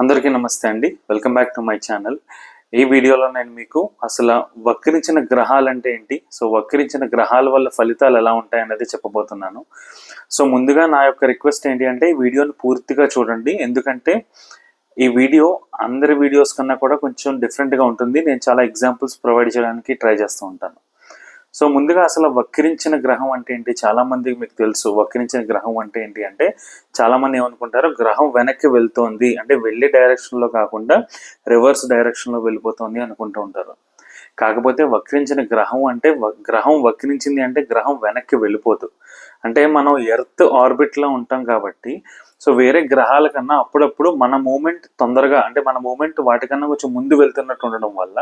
అందరికీ నమస్తే అండి. Welcome back to my channel ఈ వీడియోలో నేను మీకు అసలు వక్రించిన గ్రహాలు అంటే ఏంటి? సో వక్రించిన గ్రహాల వల్ల ఫలితాలు ఎలా ఉంటాయి అనేది చెప్పబోతున్నాను. సో ముందుగా నా యొక్క రిక్వెస్ట్ ఏంటి అంటే ఈ వీడియోని పూర్తిగా చూడండి. ఎందుకంటే ఈ వీడియో అందరి వీడియోస్ కన్నా కూడా కొంచెం డిఫరెంట్గా ఉంటుంది. నేను చాలా ఎగ్జాంపుల్స్ ప్రొవైడ్ చేయడానికి ట్రై చేస్తూ ఉంటాను. సో ముందుగా అసలు వక్రించిన గ్రహం అంటే ఏంటి? చాలా మందికి మీకు తెలుసు. వక్రించిన గ్రహం అంటే ఏంటి అంటే చాలా మంది ఏమనుకుంటారు? గ్రహం వెనక్కి వెళ్తోంది. అంటే వెళ్ళే డైరెక్షన్లో కాకుండా రివర్స్ డైరెక్షన్లో వెళ్ళిపోతుంది అనుకుంటూ ఉంటారు. కాకపోతే వక్రించిన గ్రహం అంటే గ్రహం వక్రించింది అంటే గ్రహం వెనక్కి వెళ్ళిపోదు. అంటే మనం ఎర్త్ ఆర్బిట్లో ఉంటాం కాబట్టి సో వేరే గ్రహాల కన్నా అప్పుడప్పుడు మన మూమెంట్ తొందరగా అంటే మన మూమెంట్ వాటికన్నా కొంచెం ముందు వెళ్తున్నట్టు ఉండడం వల్ల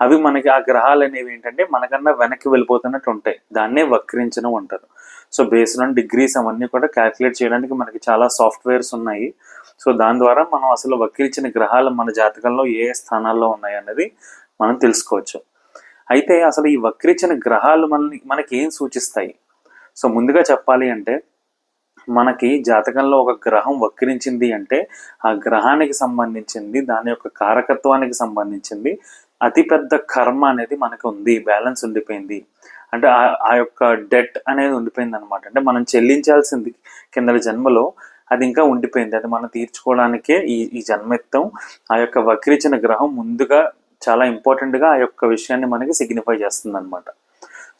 అవి మనకి ఆ గ్రహాలు అనేవి ఏంటంటే మనకన్నా వెనక్కి వెళ్ళిపోతున్నట్టు ఉంటాయి. దాన్నే వక్రించడం అంటారు. సో బేస్డ్ ఆన్ డిగ్రీస్ అవన్నీ కూడా క్యాల్కులేట్ చేయడానికి మనకి చాలా సాఫ్ట్వేర్స్ ఉన్నాయి. సో దాని ద్వారా మనం అసలు వక్రించిన గ్రహాలు మన జాతకంలో ఏ ఏ స్థానాల్లో ఉన్నాయి అనేది మనం తెలుసుకోవచ్చు. అయితే అసలు ఈ వక్రించిన గ్రహాలు మనల్ని మనకి ఏం సూచిస్తాయి? సో ముందుగా చెప్పాలి అంటే మనకి జాతకంలో ఒక గ్రహం వక్రించింది అంటే ఆ గ్రహానికి సంబంధించింది దాని యొక్క కారకత్వానికి సంబంధించింది అతిపెద్ద కర్మ అనేది మనకు ఉంది బ్యాలెన్స్ ఉండిపోయింది. అంటే ఆ- ఆ యొక్క డెట్ అనేది ఉండిపోయింది అనమాట అంటే మనం చెల్లించాల్సింది కింద జన్మలో అది ఇంకా ఉండిపోయింది. అది మనం తీర్చుకోవడానికే ఈ ఈ జన్మెత్తం. ఆ యొక్క వక్రించిన గ్రహం ముందుగా చాలా ఇంపార్టెంట్గా ఆ యొక్క విషయాన్ని మనకి సిగ్నిఫై చేస్తుంది అనమాట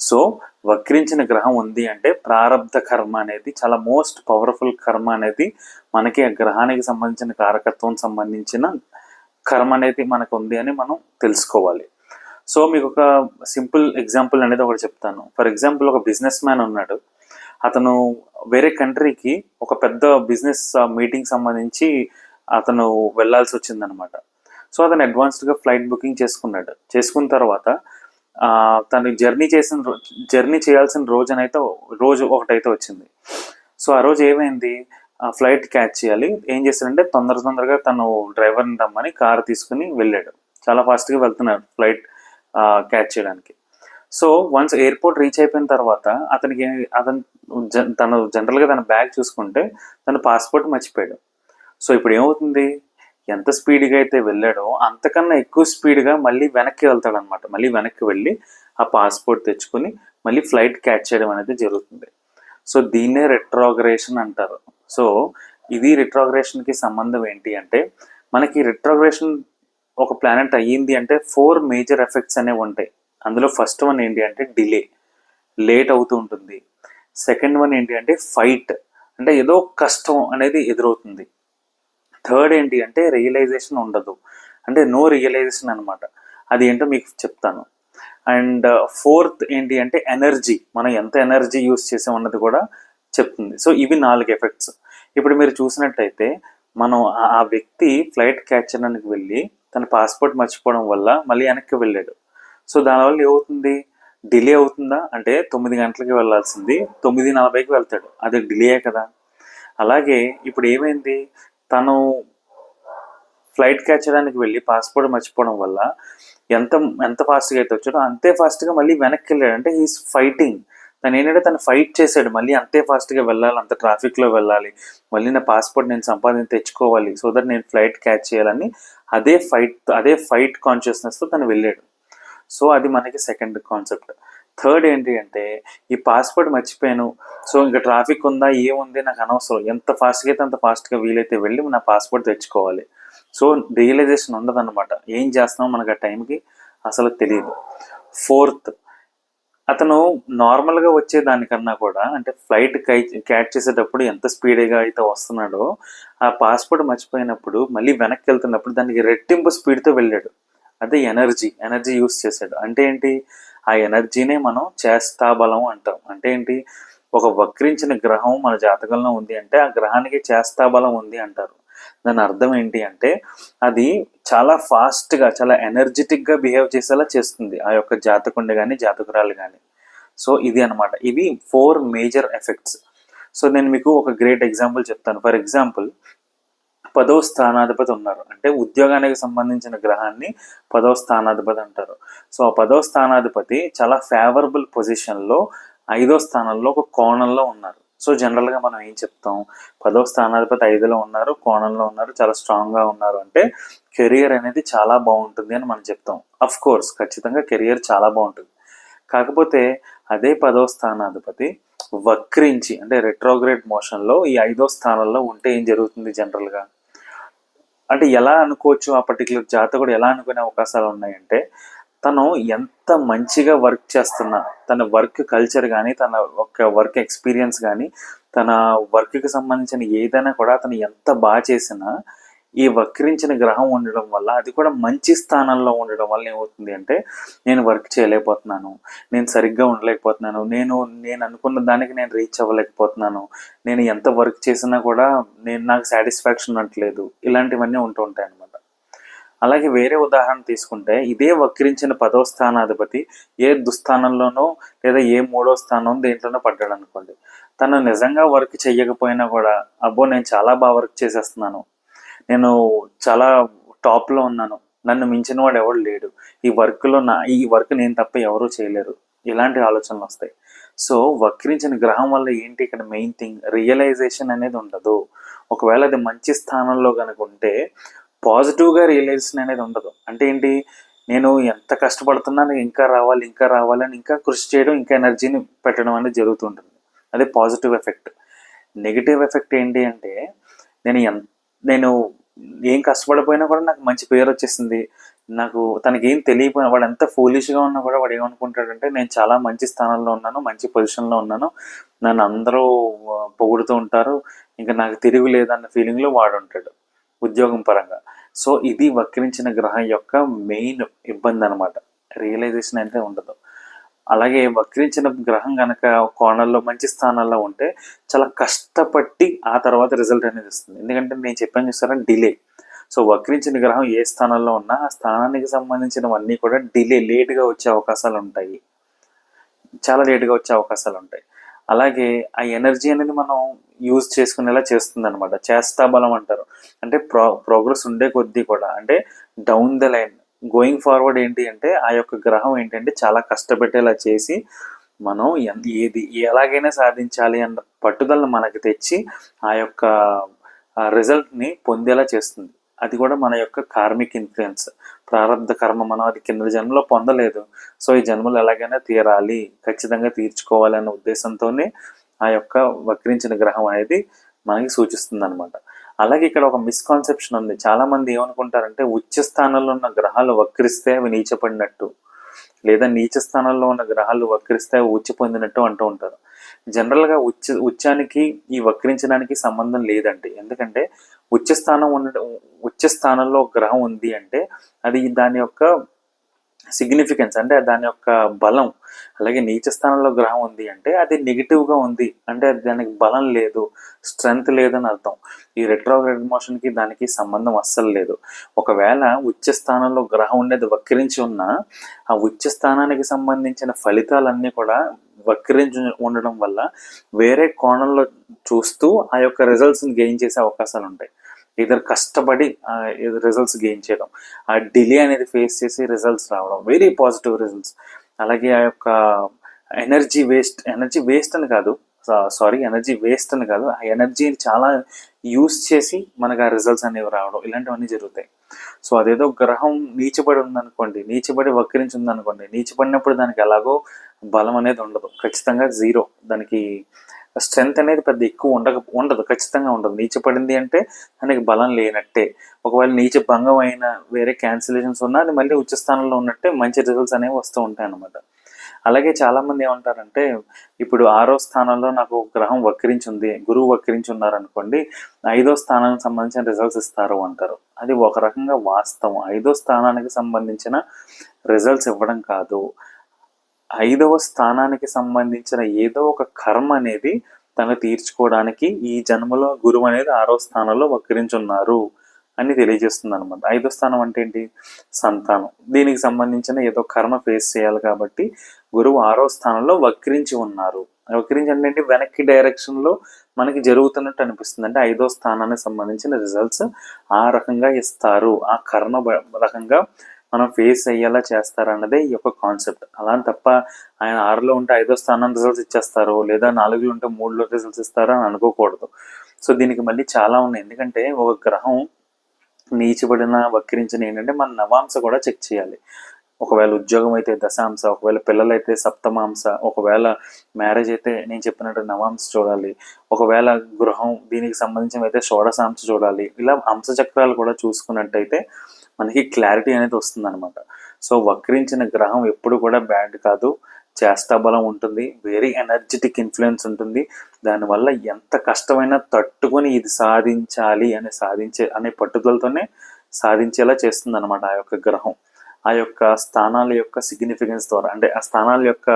సో వక్రించిన గ్రహం ఉంది అంటే ప్రారబ్ధ కర్మ అనేది చాలా మోస్ట్ పవర్ఫుల్ కర్మ అనేది మనకి ఆ గ్రహానికి సంబంధించిన కారకత్వం సంబంధించిన కర్మ అనేది మనకు ఉంది అని మనం తెలుసుకోవాలి. సో మీకు ఒక సింపుల్ ఎగ్జాంపుల్ అనేది ఒకటి చెప్తాను. ఫర్ ఎగ్జాంపుల్ ఒక బిజినెస్ మ్యాన్ ఉన్నాడు. అతను వేరే కంట్రీకి ఒక పెద్ద బిజినెస్ మీటింగ్ సంబంధించి అతను వెళ్ళాల్సి వచ్చిందనమాట. సో అతను అడ్వాన్స్డ్గా ఫ్లైట్ బుకింగ్ చేసుకున్నాడు. చేసుకున్న తర్వాత తను జర్నీ చేసిన జర్నీ చేయాల్సిన రోజునైతే రోజు ఒకటైతే వచ్చింది. సో ఆ రోజు ఏమైంది? ఫ్లైట్ క్యాచ్ చేయాలి. ఏం చేశాడంటే తొందర తొందరగా తను డ్రైవర్ని రమ్మని కార్ తీసుకుని వెళ్ళాడు. చాలా ఫాస్ట్గా వెళ్తున్నాడు ఫ్లైట్ క్యాచ్ చేయడానికి. సో వన్స్ ఎయిర్పోర్ట్ రీచ్ అయిపోయిన తర్వాత అతనికి అతను జన్- తను జనరల్గా తన బ్యాగ్ చూసుకుంటే తన పాస్పోర్ట్ మర్చిపోయాడు. సో ఇప్పుడు ఏమవుతుంది? ఎంత స్పీడ్గా అయితే వెళ్ళాడో అంతకన్నా ఎక్కువ స్పీడ్గా మళ్ళీ వెనక్కి వెళ్తాడు అనమాట మళ్ళీ వెనక్కి వెళ్ళి ఆ పాస్పోర్ట్ తెచ్చుకొని మళ్ళీ ఫ్లైట్ క్యాచ్ చేయడం అనేది జరుగుతుంది. సో దీన్నే రెట్రోగ్రేషన్ అంటారు. సో ఇది రిట్రాగ్రేషన్కి సంబంధం ఏంటి అంటే మనకి రిట్రాగ్రేషన్ ఒక ప్లానెట్ అయ్యింది అంటే ఫోర్ మేజర్ ఎఫెక్ట్స్ అనేవి ఉంటాయి. అందులో ఫస్ట్ వన్ ఏంటి అంటే డిలే లేట్ అవుతూ ఉంటుంది. సెకండ్ వన్ ఏంటి అంటే ఫైట్ అంటే ఏదో కష్టం అనేది ఎదురవుతుంది. థర్డ్ ఏంటి అంటే రియలైజేషన్ ఉండదు. అంటే నో రియలైజేషన్ అనమాట అది ఏంటో మీకు చెప్తాను. అండ్ ఫోర్త్ uh, ఏంటి అంటే ఎనర్జీ మనం ఎంత ఎనర్జీ యూస్ చేసామన్నది కూడా చెప్తుంది. సో ఇవి నాలుగు ఎఫెక్ట్స్. ఇప్పుడు మీరు చూసినట్టయితే మనం ఆ- వ్యక్తి ఫ్లైట్ క్యాచ్ చేయడానికి వెళ్ళి తన పాస్పోర్ట్ మర్చిపోవడం వల్ల మళ్ళీ వెనక్కి వెళ్ళాడు. సో దానివల్ల ఏమవుతుంది? డిలే అవుతుందా? అంటే తొమ్మిది గంటలకి వెళ్ళాల్సింది తొమ్మిది నలభైకి వెళ్తాడు. అది డిలే కదా. అలాగే ఇప్పుడు ఏమైంది? తను ఫ్లైట్ క్యాచ్ చేయడానికి వెళ్ళి పాస్పోర్ట్ మర్చిపోవడం వల్ల ఎంత ఎంత ఫాస్ట్గా అయితే వచ్చాడో అంతే ఫాస్ట్గా మళ్ళీ వెనక్కి వెళ్ళాడు. అంటే హీస్ ఫైటింగ్. తను ఏంటంటే తను ఫైట్ చేశాడు. మళ్ళీ అంతే ఫాస్ట్గా వెళ్ళాలి అంత ట్రాఫిక్లో వెళ్ళాలి. మళ్ళీ నా పాస్పోర్ట్ నేను సంపాదించి తెచ్చుకోవాలి సో దట్ నేను ఫ్లైట్ క్యాచ్ చేయాలని అదే ఫైట్ అదే ఫైట్ కాన్షియస్నెస్తో తను వెళ్ళాడు. సో అది మనకి సెకండ్ కాన్సెప్ట్ థర్డ్ ఏంటి అంటే ఈ పాస్పోర్ట్ మర్చిపోయాను. సో ఇంకా ట్రాఫిక్ ఉందా ఏముంది నాకు అనవసరం. ఎంత ఫాస్ట్గా అయితే అంత ఫాస్ట్గా వీలైతే వెళ్ళి నా పాస్పోర్ట్ తెచ్చుకోవాలి. సో రియలైజేషన్ ఉండదు అనమాట ఏం చేస్తున్నాం మనకు ఆ టైంకి అసలు తెలియదు. ఫోర్త్ అతను నార్మల్గా వచ్చే దానికన్నా కూడా అంటే ఫ్లైట్ కై క్యాచ్ చేసేటప్పుడు ఎంత స్పీడ్గా అయితే వస్తున్నాడో ఆ పాస్పోర్ట్ మర్చిపోయినప్పుడు మళ్ళీ వెనక్కి వెళ్తున్నప్పుడు దానికి రెట్టింపు స్పీడ్తో వెళ్ళాడు. అదే ఎనర్జీ ఎనర్జీ యూస్ చేశాడు. అంటే ఏంటి? ఆ ఎనర్జీనే మనం చేస్తా బలం అంటాం. అంటే ఏంటి? ఒక వక్రించిన గ్రహం మన జాతకంలో ఉంది అంటే ఆ గ్రహానికి చేస్తా బలం ఉంది అంటారు. దాని అర్థం ఏంటి అంటే అది చాలా ఫాస్ట్గా చాలా ఎనర్జెటిక్గా బిహేవ్ చేసేలా చేస్తుంది. ఆ యొక్క జాతకుండ కానీ జాతకురాలు కానీ సో ఇది అన్నమాట. ఇవి ఫోర్ మేజర్ ఎఫెక్ట్స్ సో నేను మీకు ఒక గ్రేట్ ఎగ్జాంపుల్ చెప్తాను. ఫర్ ఎగ్జాంపుల్ పదవ స్థానాధిపతి ఉన్నారు. అంటే ఉద్యోగానికి సంబంధించిన గ్రహాన్ని పదవ స్థానాధిపతి అంటారు. సో ఆ పదవ స్థానాధిపతి చాలా ఫేవరబుల్ పొజిషన్లో ఐదో స్థానంలో ఒక కోణంలో ఉన్నారు. సో జనరల్గా మనం ఏం చెప్తాం? పదో స్థానాధిపతి ఐదులో ఉన్నారు కోణంలో ఉన్నారు చాలా స్ట్రాంగ్గా ఉన్నారు అంటే కెరియర్ అనేది చాలా బాగుంటుంది అని మనం చెప్తాం. అఫ్ కోర్స్ ఖచ్చితంగా కెరియర్ చాలా బాగుంటుంది. కాకపోతే అదే పదో స్థానాధిపతి వక్రించి అంటే రెట్రోగ్రేడ్ మోషన్లో ఈ ఐదో స్థానంలో ఉంటే ఏం జరుగుతుంది జనరల్గా అంటే ఎలా అనుకోవచ్చు? ఆ పర్టికులర్ జాతకుడు ఎలా అనుకునే అవకాశాలు ఉన్నాయంటే తను ఎంత మంచిగా వర్క్ చేస్తున్నా తన వర్క్ కల్చర్ కానీ తన ఒక వర్క్ ఎక్స్పీరియన్స్ కానీ తన వర్క్కి సంబంధించిన ఏదైనా కూడా అతను ఎంత బాగా చేసినా ఈ వక్రించిన గ్రహం ఉండడం వల్ల అది కూడా మంచి స్థానంలో ఉండడం వల్ల ఏమవుతుంది అంటే నేను వర్క్ చేయలేకపోతున్నాను నేను సరిగ్గా ఉండలేకపోతున్నాను నేను నేను అనుకున్న దానికి నేను రీచ్ అవ్వలేకపోతున్నాను నేను ఎంత వర్క్ చేసినా కూడా నేను నాకు సాటిస్ఫాక్షన్ ఉండట్లేదు ఇలాంటివన్నీ ఉంటూ ఉంటాయి అలాగే వేరే ఉదాహరణ తీసుకుంటే ఇదే వక్రించిన పదో స్థానాధిపతి ఏ దుస్థానంలోనో లేదా ఏ మూడో స్థానం దేంట్లోనో పడ్డాడు అనుకోండి. తను నిజంగా వర్క్ చెయ్యకపోయినా కూడా అబ్బో నేను చాలా బాగా వర్క్ చేసేస్తున్నాను. నేను చాలా టాప్లో ఉన్నాను. నన్ను మించిన వాడు ఎవడు లేడు. ఈ వర్క్లో నా ఈ వర్క్ నేను తప్ప ఎవరూ చేయలేరు. ఇలాంటి ఆలోచనలు వస్తాయి. సో వక్రించిన గ్రహం వల్ల ఏంటి ఇక్కడ మెయిన్ థింగ్? రియలైజేషన్ అనేది ఉండదు. ఒకవేళ అది మంచి స్థానంలో కనుక ఉంటే పాజిటివ్గా రియలైజేషన్ అనేది ఉండదు. అంటే ఏంటి? నేను ఎంత కష్టపడుతున్నాను ఇంకా రావాలి ఇంకా రావాలని ఇంకా కృషి చేయడం ఇంకా ఎనర్జీని పెట్టడం అనేది జరుగుతుంటుంది. అదే పాజిటివ్ ఎఫెక్ట్. నెగిటివ్ ఎఫెక్ట్ ఏంటి అంటే నేను ఎంత నేను ఏం కష్టపడిపోయినా కూడా నాకు మంచి పేరు వచ్చేసింది. నాకు తనకి ఏం తెలియపోయినా వాడు ఎంత ఫూలిష్గా ఉన్నా కూడా వాడు ఏమనుకుంటాడంటే నేను చాలా మంచి స్థానంలో ఉన్నాను మంచి పొజిషన్లో ఉన్నాను. నన్ను అందరూ పొగుడుతూ ఉంటారు. ఇంకా నాకు తిరుగు లేదన్న ఫీలింగ్లో వాడు ఉంటాడు ఉద్యోగం పరంగా. సో ఇది వక్రించిన గ్రహం యొక్క మెయిన్ ఇబ్బంది అనమాట రియలైజేషన్ అయితే ఉండదు. అలాగే వక్రించిన గ్రహం కనుక కోణంలో మంచి స్థానాల్లో ఉంటే చాలా కష్టపట్టి ఆ తర్వాత రిజల్ట్ అనేది ఇస్తుంది ఎందుకంటే నేను చెప్పాను చూసారా డిలే. సో వక్రించిన గ్రహం ఏ స్థానంలో ఉన్నా ఆ స్థానానికి సంబంధించినవన్నీ కూడా డిలే లేట్గా వచ్చే అవకాశాలు ఉంటాయి. చాలా లేట్గా వచ్చే అవకాశాలు ఉంటాయి. అలాగే ఆ ఎనర్జీ అనేది మనం యూజ్ చేసుకునేలా చేస్తుంది అనమాట చేస్తా బలం అంటారు. అంటే ప్రో ప్రోగ్రెస్ ఉండే కొద్దీ కూడా అంటే down the line going forward ఏంటి అంటే ఆ యొక్క గ్రహం ఏంటంటే చాలా కష్టపెట్టేలా చేసి మనం ఏది ఎలాగైనా సాధించాలి అన్న పట్టుదలను మనకి తెచ్చి ఆ యొక్క రిజల్ట్ని పొందేలా చేస్తుంది. అది కూడా మన యొక్క కార్మిక్ ఇన్ఫ్లుయెన్స్ ప్రారంభ కర్మ మనం అది కింద జన్మలో పొందలేదు. సో ఈ జన్మలు ఎలాగైనా తీరాలి ఖచ్చితంగా తీర్చుకోవాలి అన్న ఉద్దేశంతోనే ఆ యొక్క వక్రించిన గ్రహం అనేది మనకి సూచిస్తుంది అనమాట అలాగే ఇక్కడ ఒక మిస్కాన్సెప్షన్ ఉంది. చాలామంది ఏమనుకుంటారంటే ఉచ్చ స్థానంలో ఉన్న గ్రహాలు వక్రిస్తే అవి నీచపడినట్టు లేదా నీచ స్థానంలో ఉన్న గ్రహాలు వక్రిస్తే అవి ఉచ్చి పొందినట్టు అంటూ ఉంటారు. జనరల్గా ఉచ్చ ఉచ్చానికి ఈ వక్రించడానికి సంబంధం లేదండి. ఎందుకంటే ఉచ్చ స్థానం ఉన్న ఉచ్చ స్థానంలో ఒక గ్రహం ఉంది అంటే అది దాని యొక్క సిగ్నిఫికెన్స్ అంటే దాని యొక్క బలం అలాగే నీచ స్థానంలో గ్రహం ఉంది అంటే అది నెగిటివ్గా ఉంది. అంటే దానికి బలం లేదు స్ట్రెంగ్త్ లేదని అర్థం. ఈ రెట్రోగ్రేడ్ మోషన్కి దానికి సంబంధం అస్సలు లేదు. ఒకవేళ ఉచ్చ స్థానంలో గ్రహం ఉండేది వక్రించి ఉన్నా ఆ ఉచ్చ స్థానానికి సంబంధించిన ఫలితాలన్నీ కూడా వక్రించి ఉండడం వల్ల వేరే కోణంలో చూస్తూ ఆ యొక్క రిజల్ట్స్ని గెయిన్ చేసే అవకాశాలు ఉంటాయి ఇద్దరు కష్టపడి రిజల్ట్స్ గెయిన్ చేయడం. ఆ డిలే అనేది ఫేస్ చేసి రిజల్ట్స్ రావడం. వెరీ పాజిటివ్ రిజల్ట్స్ అలాగే ఆ యొక్క ఎనర్జీ వేస్ట్ ఎనర్జీ వేస్ట్ అని కాదు సారీ ఎనర్జీ వేస్ట్ అని కాదు ఆ ఎనర్జీని చాలా యూస్ చేసి మనకు ఆ రిజల్ట్స్ అనేవి రావడం. ఇలాంటివన్నీ జరుగుతాయి. సో అదేదో గ్రహం నీచబడి ఉందనుకోండి నీచబడి వక్రించి ఉందనుకోండి నీచబడినప్పుడు దానికి ఎలాగో బలం అనేది ఉండదు. ఖచ్చితంగా జీరో దానికి స్ట్రెంగ్త్ అనేది పెద్ద ఎక్కువ ఉండక ఉండదు ఖచ్చితంగా ఉండదు. నీచపడింది అంటే దానికి బలం లేనట్టే. ఒకవేళ నీచ భంగం అయిన వేరే క్యాన్సిలేషన్స్ ఉన్నా అది మళ్ళీ ఉచ్చ స్థానంలో ఉన్నట్టే మంచి రిజల్ట్స్ అనేవి వస్తూ ఉంటాయి అన్నమాట. అలాగే చాలామంది ఏమంటారంటే ఇప్పుడు ఆరో స్థానంలో నాకు గ్రహం వక్రించి ఉంది గురువు వక్రించి ఉన్నారనుకోండి ఐదో స్థానానికి సంబంధించిన రిజల్ట్స్ ఇస్తారు అంటారు. అది ఒక రకంగా వాస్తవం. ఐదో స్థానానికి సంబంధించిన రిజల్ట్స్ ఇవ్వడం కాదు. ఐదవ స్థానానికి సంబంధించిన ఏదో ఒక కర్మ అనేది తను తీర్చుకోవడానికి ఈ జన్మలో గురువు అనేది ఆరో స్థానంలో వక్రించున్నారు అని తెలియజేస్తుంది అనమాట ఐదో స్థానం అంటే ఏంటి? సంతానం. దీనికి సంబంధించిన ఏదో కర్మ ఫేస్ చేయాలి కాబట్టి గురువు ఆరో స్థానంలో వక్రించి ఉన్నారు. వక్రించి అంటే వెనక్కి డైరెక్షన్లో మనకి జరుగుతున్నట్టు అనిపిస్తుంది. అంటే ఐదో స్థానానికి సంబంధించిన రిజల్ట్స్ ఆ రకంగా ఇస్తారు. ఆ కర్మ బ- రకంగా మనం ఫేస్ అయ్యేలా చేస్తారన్నదే ఈ యొక్క కాన్సెప్ట్ అలా అని తప్ప ఆయన ఆరులో ఉంటే ఐదో స్థానం రిజల్ట్స్ ఇచ్చేస్తారు లేదా నాలుగులో ఉంటే మూడులో రిజల్ట్స్ ఇస్తారో అని అనుకోకూడదు. సో దీనికి మళ్ళీ చాలా ఉన్నాయి. ఎందుకంటే ఒక గ్రహం నీచబడిన వక్రించిన ఏంటంటే మన నవాంశ కూడా చెక్ చేయాలి. ఒకవేళ ఉద్యోగం అయితే దశాంశ ఒకవేళ పిల్లలైతే సప్తమాంశ ఒకవేళ మ్యారేజ్ అయితే నేను చెప్పినట్టు నవాంశ చూడాలి. ఒకవేళ గృహం దీనికి సంబంధించిన అయితే షోడశాంశ చూడాలి. ఇలా అంశ చక్రాలు కూడా చూసుకున్నట్టయితే మనకి క్లారిటీ అనేది వస్తుంది అనమాట సో వక్రించిన గ్రహం ఎప్పుడు కూడా బ్యాడ్ కాదు. చేష్టాబలం ఉంటుంది. వెరీ ఎనర్జెటిక్ ఇన్ఫ్లుయెన్స్ ఉంటుంది. దానివల్ల ఎంత కష్టమైనా తట్టుకొని ఇది సాధించాలి అని సాధించే అనే పట్టుదలతోనే సాధించేలా చేస్తుంది అనమాట ఆ యొక్క గ్రహం. ఆ యొక్క స్థానాల యొక్క సిగ్నిఫికెన్స్ ద్వారా అంటే ఆ స్థానాల యొక్క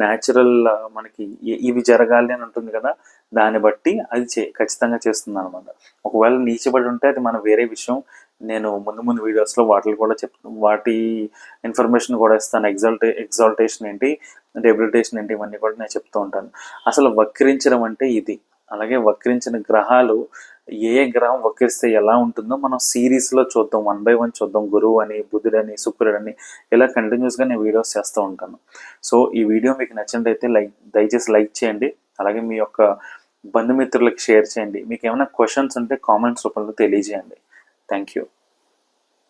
న్యాచురల్ మనకి ఇవి జరగాలి అని ఉంటుంది కదా దాన్ని బట్టి అది చే ఖచ్చితంగా చేస్తుంది అనమాట ఒకవేళ నీచబడి ఉంటే అది మన వేరే విషయం. నేను ముందు ముందు వీడియోస్లో వాటిని కూడా చెప్ వాటి ఇన్ఫర్మేషన్ కూడా ఇస్తాను. ఎగ్జాల్టే ఎగ్జాల్టేషన్ ఏంటి? డెబిలిటేషన్ ఏంటి? ఇవన్నీ కూడా నేను చెప్తూ ఉంటాను. అసలు వక్రించడం అంటే ఇది. అలాగే వక్రించిన గ్రహాలు ఏ ఏ గ్రహం వక్రిస్తే ఎలా ఉంటుందో మనం సిరీస్లో చూద్దాం. వన్ బై వన్ చూద్దాం. గురువు అని బుధుడని శుక్రుడని ఇలా కంటిన్యూస్గా నేను వీడియోస్ చేస్తూ ఉంటాను. సో ఈ వీడియో మీకు నచ్చినట్టయితే లైక్ దయచేసి లైక్ చేయండి. అలాగే మీ యొక్క బంధుమిత్రులకు షేర్ చేయండి. మీకు ఏమైనా క్వశ్చన్స్ ఉంటే కామెంట్స్ రూపంలో తెలియజేయండి. Thank you.